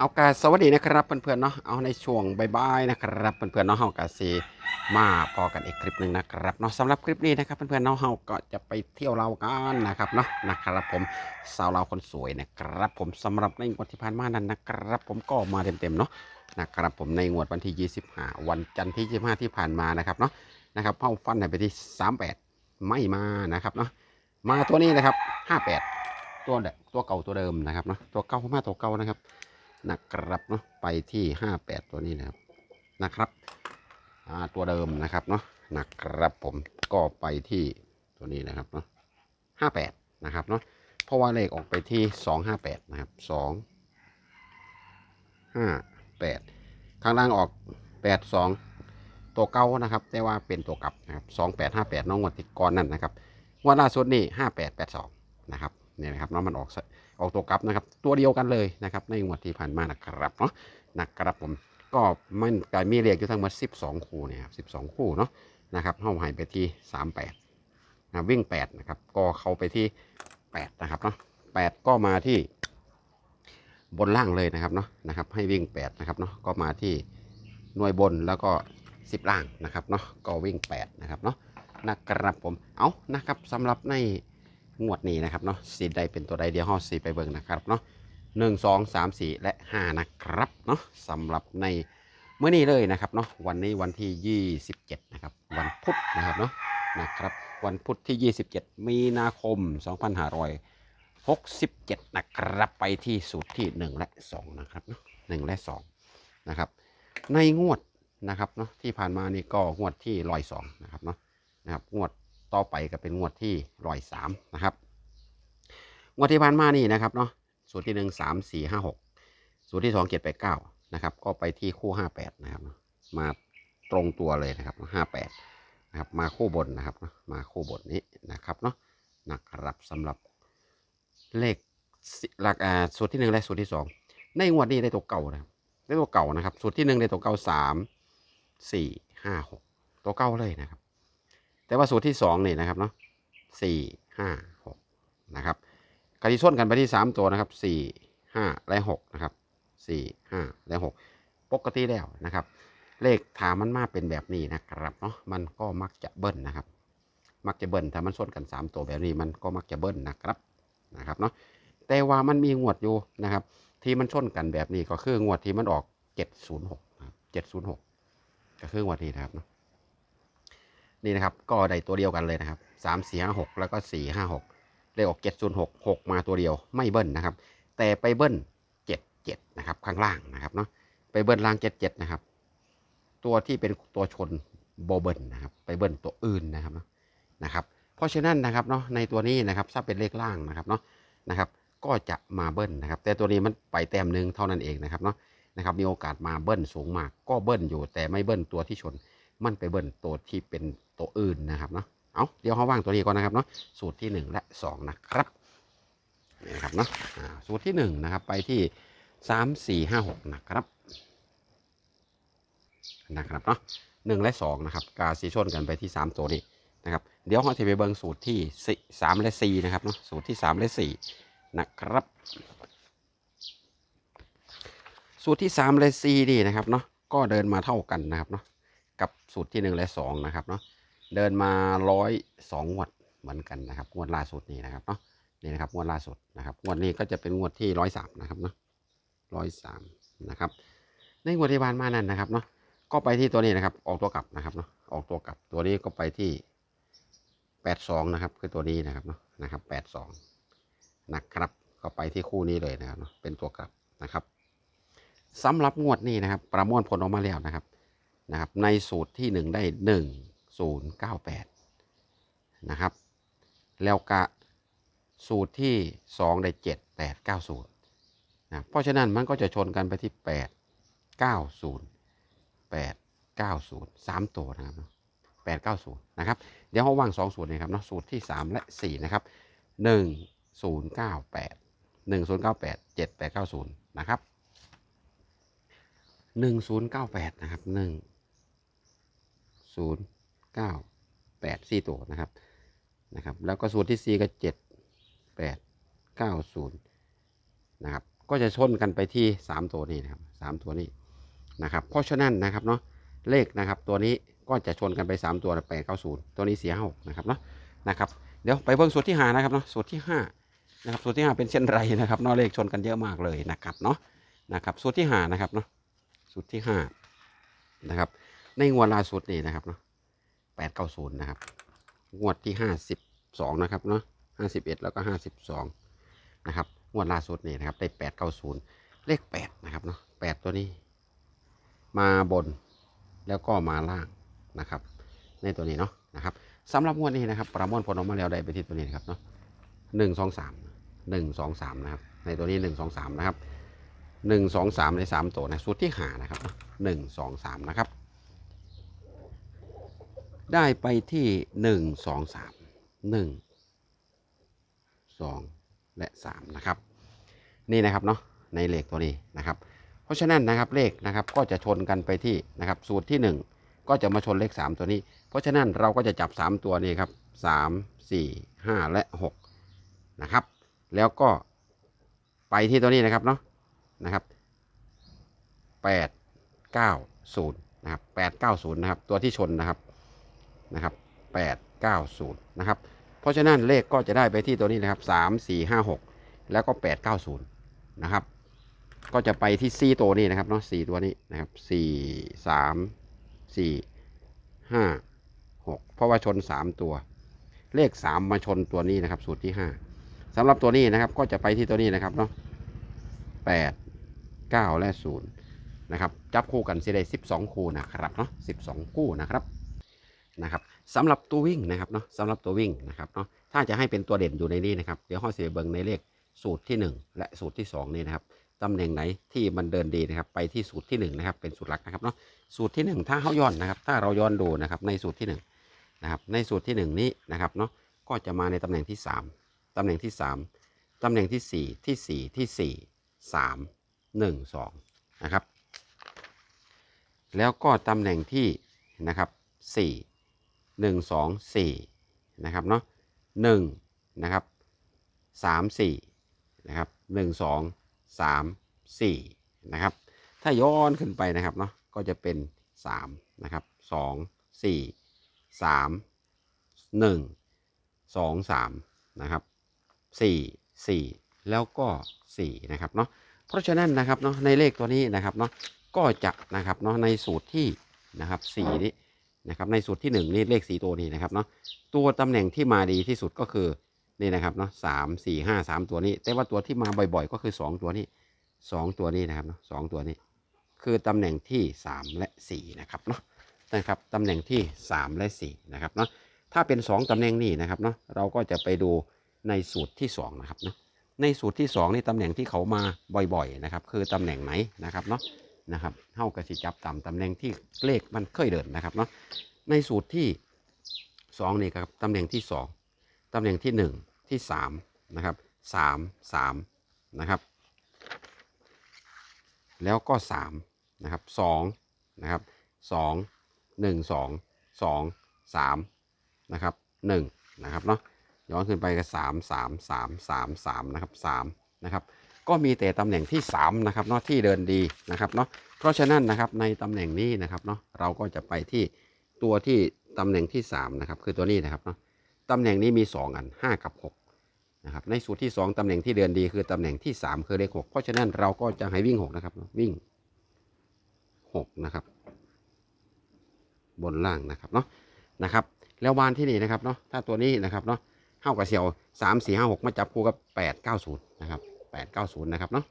เอากาสวัสดีนะครับเพื่อนๆเนาะเอาในช่วงบ่ายๆนะครับเพื่อนๆเนาะเฮากาซีมาพอกันอีกคลิปหนึ่งนะครับเนาะสำหรับคลิปนี้นะครับเพื่อนๆเนาะเฮาก็จะไปเที่ยวเรากันนะครับเนาะนะครับผมสาวเราคนสวยนะครับ ผมสำหรับในงวดที่ผ่านมานั้นนะครับ ผมก็มาเต็มๆเนาะนะครับผมในงวดวันที่ 25 วันจันทร์ที่ 25 ที่ผ่านมานะครับเนาะนะครับเฮาฟันไปที่ 38 ไม่มานะครับเนาะมาตัวนี้นะครับ 58 ตัวเดตัวเก่าตัวเดิมนะครับเนาะตัวเก่ามาตัวเก่านะครับ นะครับเนาะไปที่ 58 ตัวนี้นะครับนะครับตัวเดิมนะครับเนาะนะครับผมก็ไปที่ตัวนี้นะครับเนาะ58 นะครับเนาะเพราะว่าเลขออกไปที่ 258 นะครับ 2 58 ข้างล่างออก 82 ตัวเก้านะครับ แต่ว่าเป็นตัวกลับนะครับ 2858 น้องงวดติดก่อนนั่นนะครับงวดล่าสุดนี่ 5882 นะครับเนี่ยนะครับเนาะมันออก ออกตัวกลับนะครับ ตัวเดียวกันเลยนะครับ ในงวดที่ผ่านมานะครับเนาะนะครับผมก็มันกมีเรียกอยู่ทั้งหมด12 คู่เนี่ยครับ12 คู่เนาะนะครับเข้าหายไปที่ 38นะวิ่ง 8 นะครับ ก็เข้าไปที่ 8 นะครับเนาะ8 ก็มาที่บนล่างเลยนะครับเนาะนะครับ ให้วิ่ง 8 นะครับเนาะก็มาที่หน่วยบนแล้วก็ 10 ล่างนะครับเนาะก็วิ่ง 8 นะครับเนาะนะครับผมเอานะครับสำหรับใน งวดนี้นะครับเนาะสีใดเป็นตัวใดเดียวห้อสีไปเบิ่งนะครับเนาะหนึ่งสองสามสี่และห้านะครับเนาะสำหรับในเมื่อนี้เลยนะครับเนาะวันนี้วันที่ยี่สิบเจ็ดนะครับวันพุธนะครับเนาะนะครับวันพุธที่ยี่สิบเจ็ดมีนาคมสองพันห้าร้อยหกสิบเจ็ดนะครับไปที่สูตรที่หนึ่งและสองนะครับเนาะหนึ่งและสองนะครับในงวดนะครับเนาะที่ผ่านมานี่ก็งวดที่ร้อยสองนะครับเนาะนะครับงวด ต่อไปก็เป็นงวดที่ร้อยสามนะครับ งวดที่ผ่านมานี่นะครับเนาะสูตรที่หนึ่งสามสี่ห้าหกสูตรที่สองเจ็ดแปดเก้านะครับ ก็ไปที่คู่ห้าแปดนะครับ มาตรงตัวเลยนะครับห้าแปดนะครับ มาคู่บนนะครับ มาคู่บนนี้นะครับเนาะนะครับสำหรับเลขหลักอ่าสูตรที่หนึ่งและสูตรที่สองในงวดนี้ได้ตัวเก่านะครับได้ตัวเก่านะครับ สูตรที่หนึ่งได้ตัวเก่าสามสี่ห้าหกตัวเก่าเลยนะครับ แต่ว่าสูตรที่สองนี่นะครับเนาะสี่ห้าหกนะครับกติส้นกันไปที่สามตัวนะครับสี่ห้าและหกนะครับสี่ห้าและหกปกติแล้วนะครับ เลขถามมันมาเป็นแบบนี้นะครับเนาะมันก็มักจะเบิ้ลนะครับ มักจะเบิ้ลถ้ามันส้นกันสามตัวแบบนี้มันก็มักจะเบิ้ลนะครับนะครับเนาะแต่ว่ามันมีงวดอยู่นะครับ ที่มันชนกันแบบนี้ก็คืองวดที่มันออกเจ็ดศูนย์หกเจ็ดศูนย์หกก็คืองวดนี้นะครับเนาะ นี่นะครับ ก็ได้ตัวเดียวกันเลยนะครับสามสี่ห้าหกแล้วก็สี่ห้าหกเลขออกเจ็ดศูนย์หกหกมาตัวเดียวไม่เบิ้ลนะครับ แต่ไปเบิ้ลเจ็ดเจ็ดนะครับข้างล่างนะครับเนาะไปเบิ้ลล่างเจ็ดเจ็ดนะครับ ตัวที่เป็นตัวชนโบเบิ้ลนะครับ ไปเบิ้ลตัวอื่นนะครับนะนะครับ เพราะฉะนั้นนะครับเนาะในตัวนี้นะครับถ้าเป็นเลขล่างนะครับเนาะนะครับ ก็จะมาเบิ้ลนะครับ แต่ตัวนี้มันไปแต้มหนึ่งเท่านั้นเองนะครับเนาะนะครับมีโอกาสมาเบิ้ลสูงมาก ก็เบิ้ลอยู่แต่ไม่เบิ้ลตัวที่ชน มันไปเบิ้ลตัวที่เป็นตัวอื่นนะครับเนาะเอาเดี๋ยวเขาว่างตัวนี้ก่อนนะครับเนาะสูตรที่ 1 และ 2 นะครับนี่นะครับเนาะสูตรที่1นะครับไปที่ 3 4 5 6 นะครับนะครับเนาะหนึ่งและสองนะครับ กาซีชนกันไปที่ 3 ตัวนี้นะครับ เดี๋ยวเขาจะไปเบิ้งสูตรที่สามและ 4 นะครับเนาะสูตรที่ 3 และ 4 นะครับ สูตรที่ 3 และ 4 นี่นะครับเนาะก็เดินมาเท่ากันนะครับเนาะ กับสูตรที่หนึ่งและสองนะครับเนาะเดินมาร้อยสองงวดเหมือนกันนะครับงวดล่าสุดนี้นะครับเนาะนี่นะครับงวดล่าสุดนะครับงวดนี้ก็จะเป็นงวดที่ร้อยสามนะครับเนาะร้อยสามนะครับในงวดที่ผ่านมานั้นนะครับเนาะก็ไปที่ตัวนี้นะครับ ออกตัวกลับนะครับเนาะออกตัวกลับตัวนี้ก็ไปที่แปดสองนะครับคือตัวนี้นะครับเนาะนะครับแปดสองนะครับก็ไปที่คู่นี้เลยนะครับเนาะเป็นตัวกลับนะครับสำหรับงวดนี้นะครับ ประมวลผลออกมาแล้วนะครับ นะครับในสูตรที่ 1 ได้ 1 0 9 8 นะครับ แล้วกะสูตรที่ 2 ได้ 7 8 9 0นะเพราะฉะนั้นมันก็จะชนกันไปที่ 8 9 0 8 9 0 3 ตัวนะครับ8 9 0 นะครับ เดี๋ยวเขาวาง 2 สูตรนะครับเนาะสูตรที่ 3 และ 4 นะครับ 1 0 9 8 1 0 9 8 7 8 9 0 นะครับ 1098 นะครับ 1 ศูนย์เก้าแปดสี่ตัวนะครับนะครับ แล้วก็สูตรที่สี่ก็เจ็ดแปดเก้าศูนย์นะครับ ก็จะชนกันไปที่สามตัวนี้นะครับสามตัวนี้นะครับ เพราะฉะนั้นนะครับเนาะเลขนะครับตัวนี้ก็จะชนกันไปสามตัวแปดเก้าศูนย์ตัวนี้เสียหกนะครับเนาะนะครับเดี๋ยวไปเบิ่งสูตรที่หานะครับเนาะสูตรที่ห้านะครับสูตรที่ห้าเป็นเช่นไรนะครับเนาะเลขชนกันเยอะมากเลยนะครับเนาะนะครับสูตรที่หานะครับเนาะสูตรที่ห้านะครับ ในงวดล่าสุดนี่นะครับเนาะแปดเก้าศูนย์นะครับ งวดที่ห้าสิบสองนะครับเนาะห้าสิบเอ็ดแล้วก็ห้าสิบสองนะครับ งวดล่าสุดนี่นะครับ ได้แปดเก้าศูนย์เลขแปดนะครับเนาะแปดตัวนี้ มาบนแล้วก็มาล่างนะครับ ในตัวนี้เนาะนะครับสำหรับงวดนี้นะครับ ประมวลผลออกมาแล้วได้ไปที่ตัวนี้นะครับเนาะหนึ่งสองสามหนึ่งสองสามนะครับ ในตัวนี้หนึ่งสองสามนะครับหนึ่งสองสามในสามตัวนะสูตรที่หานะครับหนึ่งสองสามนะครับ ได้ไปที่หนึ่งสองสามหนึ่งสองและสามนะครับ นี่นะครับเนาะในเลขตัวนี้นะครับ เพราะฉะนั้นนะครับเลขนะครับก็จะชนกันไปที่นะครับ สูตรที่หนึ่งก็จะมาชนเลขสามตัวนี้ เพราะฉะนั้นเราก็จะจับสามตัวนี้ครับสามสี่ห้าและหกนะครับ แล้วก็ไปที่ตัวนี้นะครับเนาะนะครับแปดเก้าศูนย์นะครับแปดเก้าศูนย์นะครับ ตัวที่ชนนะครับ นะครับแปดเก้าศูนย์นะครับเพราะฉะนั้นเลขก็จะได้ไปที่ตัวนี้นะครับสามสี่ห้าหกแล้วก็แปดเก้าศูนย์นะครับก็จะไปที่สี่ตัวนี้นะครับเนาะสี่ตัวนี้นะครับสี่สามสี่ห้าหกเพราะว่าชนสามตัว เลขสามมาชนตัวนี้นะครับสูตรที่ห้าสำหรับตัวนี้นะครับก็จะไปที่ตัวนี้นะครับเนาะแปดเก้าและศูนย์นะครับจับคู่กันสิได้สิบสองคู่นะครับเนาะสิบสองคู่นะครับ นะครับสำหรับตัววิ่งนะครับเนาะสำหรับตัววิ่งนะครับเนาะถ้าจะให้เป็นตัวเด่นอยู่ในนี้นะครับเดี๋ยวห้อเสียเบิงในเลขสูตรที่ 1 และสูตรที่ 2 นี่นะครับตำแหน่งไหนที่มันเดินดีนะครับ ไปที่สูตรที่1นะครับเป็นสูตรหลักนะครับเนาะสูตรที่ 1 ถ้าเขาย้อนนะครับ ถ้าเราย้อนดูนะครับในสูตรที่1นะครับในสูตรที่ 1 นี้นะครับเนาะก็จะมาในตำแหน่งที่ 3ตำแหน่งที่ 3ตำแหน่งที่ 4 ที่ 4 ที่ 4 3 1 2นะครับแล้วก็ตำแหน่งที่นะครับ4 หนึ่งสองสี่นะครับเนาะหนึ่งนะครับสามสี่นะครับหนึ่งสองสามสี่นะครับถ้าย้อนขึ้นไปนะครับเนาะก็จะเป็นสามนะครับสองสี่สามหนึ่งสองสามนะครับสี่สี่แล้วก็สี่นะครับเนาะเพราะฉะนั้นนะครับเนาะในเลขตัวนี้นะครับเนาะก็จะนะครับเนาะในสูตรที่นะครับสี่นี้ นะครับในสูตรที่หนึ่งนี่เลขสีตัวนี้นะครับเนาะตัวตำแหน่งที่มาดีที่สุดก็คือนี่นะครับเนาะสามสี่ห้าสามตัวนี้ แต่ว่าตัวที่มาบ่อยๆ ก็คือสองตัวนี้สองตัวนี้นะครับเนาะสองตัวนี้ คือตำแหน่งที่สามและสี่นะครับเนาะนะครับตำแหน่งที่สามและสี่นะครับเนาะถ้าเป็นสองตำแหน่งนี้นะครับเนาะเราก็จะไปดูในสูตรที่สองนะครับเนาะในสูตรที่สองนี่ตำแหน่งที่เขามาบ่อยๆนะครับคือตำแหน่งไหนนะครับเนาะ นะครับเท่ากับสิจับตามตำแหน่งที่เลขมันเคยเดินนะครับเนาะในสูตรที่สองนี่ครับตำแหน่งที่สองตำแหน่งที่หนึ่งที่สามนะครับสามสามนะครับ แล้วก็สามนะครับสองนะครับสองหนึ่งสองสองสามนะครับหนึ่งนะครับเนาะย้อนขึ้นไปก็สามสามสามสามสามนะครับสามนะครับ ก็มีแต่ตำแหน่งที่สามนะครับเนาะที่เดินดีนะครับเนาะเพราะฉะนั้นนะครับในตำแหน่งนี้นะครับเนาะเราก็จะไปที่ตัวที่ตำแหน่งที่ 3 นะครับ คือตัวนี้นะครับเนาะตำแหน่งนี้มี 2 อัน 5 กับ6นะครับในสูตรที่ 2ตำแหน่งที่เดินดีคือตำแหน่งที่ 3 คือเลข6เพราะฉะนั้นเราก็จะให้วิ่ง6นะครับวิ่ง6นะครับบนล่างนะครับเนาะนะครับแล้ววานที่นี่นะครับเนาะถ้าตัวนี้นะครับเนาะเท่ากับเสี่ยว3 4 5 6มาจับคู่กับ8 9 0นะครับ 8 9 0 นะครับเนาะ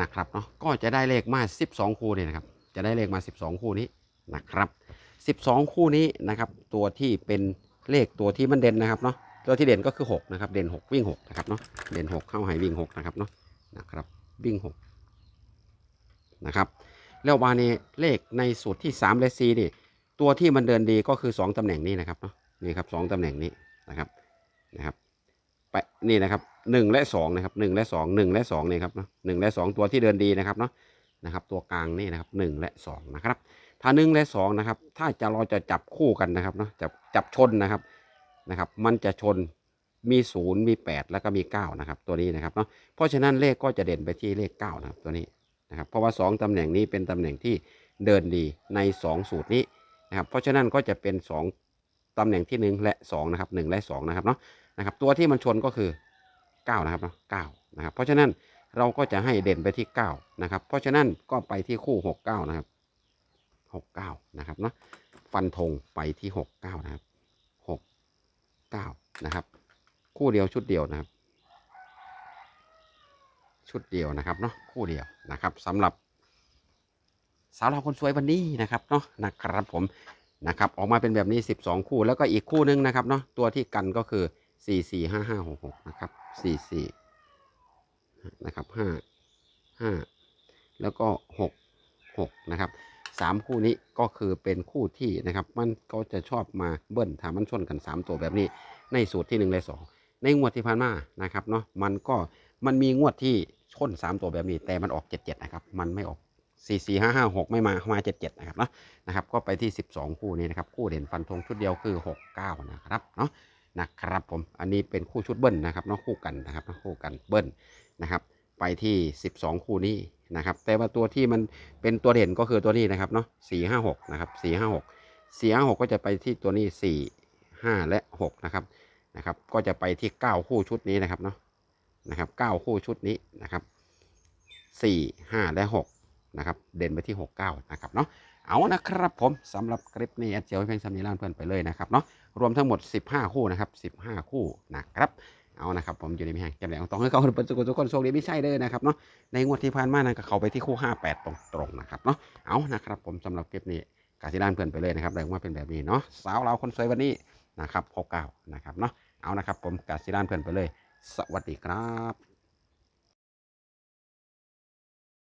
นะครับเนาะก็จะได้เลขมา 12 คู่นี่นะครับ จะได้เลขมา 12 คู่นี้นะครับ 12 คู่นี้นะครับ ตัวที่เป็นเลขตัวที่มันเด่นนะครับเนาะตัวที่เด่นก็คือ 6 นะครับ เด่น 6 วิ่ง 6 นะครับเนาะเด่น 6 เข้าหายวิ่ง 6 นะครับเนาะนะครับวิ่ง 6 นะครับ แล้ววานี้เลขในสูตรที่ 3 และ 4 นี่ ตัวที่มันเดินดีก็คือ 2ตำแหน่งนี้นะครับเนาะนี่ครับสตำแหน่งนี้นะครับนะครับ ไปนี่นะครับ1และ2นะครับ1และ2 1และ2นี่ครับเนาะ1และ2ตัวที่เดินดีนะครับเนาะนะครับ ตัวกลางนี่นะครับ1และ2นะครับ ถ้าหนึ่งและสองนะครับ ถ้าจะเราจะจับคู่กันนะครับเนาะจับจับชนนะครับนะครับ มันจะชนมีศูนย์มีแปดแล้วก็มีเก้านะครับ ตัวนี้นะครับเนาะเพราะฉะนั้นเลขก็จะเด่นไปที่เลขเก้านะครับตัวนี้นะครับ เพราะว่าสองตำแหน่งนี้เป็นตำแหน่งที่เดินดีในสองสูตรนี้นะครับ เพราะฉะนั้นก็จะเป็นสองตำแหน่งที่หนึ่งและสองนะครับหนึ่งและสองนะครับเนาะ นะครับ ตัวที่มันชนก็คือเก้านะครับเนาะเก้านะครับ เพราะฉะนั้นเราก็จะให้เด่นไปที่เก้านะครับ เพราะฉะนั้นก็ไปที่คู่หกเก้านะครับหกเก้านะครับเนาะฟันธงไปที่หกเก้านะครับหกเก้านะครับ คู่เดียวชุดเดียวนะครับ ชุดเดียวนะครับเนาะคู่เดียวนะครับสำหรับสาวเราคนสวยวันนี้นะครับเนาะนะครับผมนะครับออกมาเป็นแบบนี้ 12 คู่แล้วก็อีกคู่หนึงนะครับเนาะตัวที่กันก็คือ 4 4 5 5 6 6นะครับ4 4นะครับ5 5แล้วก็6 6นะครับสามคู่นี้ก็คือเป็นคู่ที่นะครับ มันก็จะชอบมาเบิ้ลถามันชนกัน3ตัวแบบนี้ ในสูตรที่1และ2ในงวดที่ผ่านมานะครับเนาะมันก็มันมีงวดที่ชน3ตัวแบบนี้ แต่มันออก77นะครับ มันไม่ออก4 4 5 5 6ไม่มามา77นะครับเนาะนะครับ ก็ไปที่12คู่นี้นะครับ คู่เด่นฟันธงชุดเดียวคือ69นะครับเนาะ นะครับผมอันนี้เป็นคู่ชุดเบิ้ลนะครับเนาะคู่กันนะครับเนาะคู่กันเบิ้ลนะครับไปที่ 12 คู่นี้นะครับแต่ว่าตัวที่มันเป็นตัวเด่นก็คือตัวนี้นะครับเนาะ4 5 6นะครับ4 5 6 4 5 6ก็จะไปที่ตัวนี้4 5และ6นะครับนะครับก็จะไปที่9คู่ชุดนี้นะครับเนาะนะครับ9คู่ชุดนี้นะครับ4 5และ6นะครับเด่นไปที่69นะครับเนาะเอานะครับผมสำหรับคลิปนี้แอดเจียวเพียงสำนีล่านเพื่อนไปเลยนะครับเนาะ รวมทั้งหมด 15 คู่นะครับ15 คู่นะครับเอานะครับผมอยู่ในมีแห่งแก้มแหลงต้องให้เขาเป็นทุกคนทุกคนโชคดีไม่ใช่เลยนะครับเนาะในงวดที่ผ่านมานะก็เขาไปที่คู่ 58 ตรงๆนะครับเนาะเอานะครับผมสำหรับคลิปนี้กาสิด้านเพื่อนไปเลยนะครับแรงว่าเป็นแบบนี้เนาะสาวเราคนสวยวันนี้นะครับ69นะครับเนาะเอานะครับผมกาสิด้านเพื่อนไปเลย สวัสดีครับ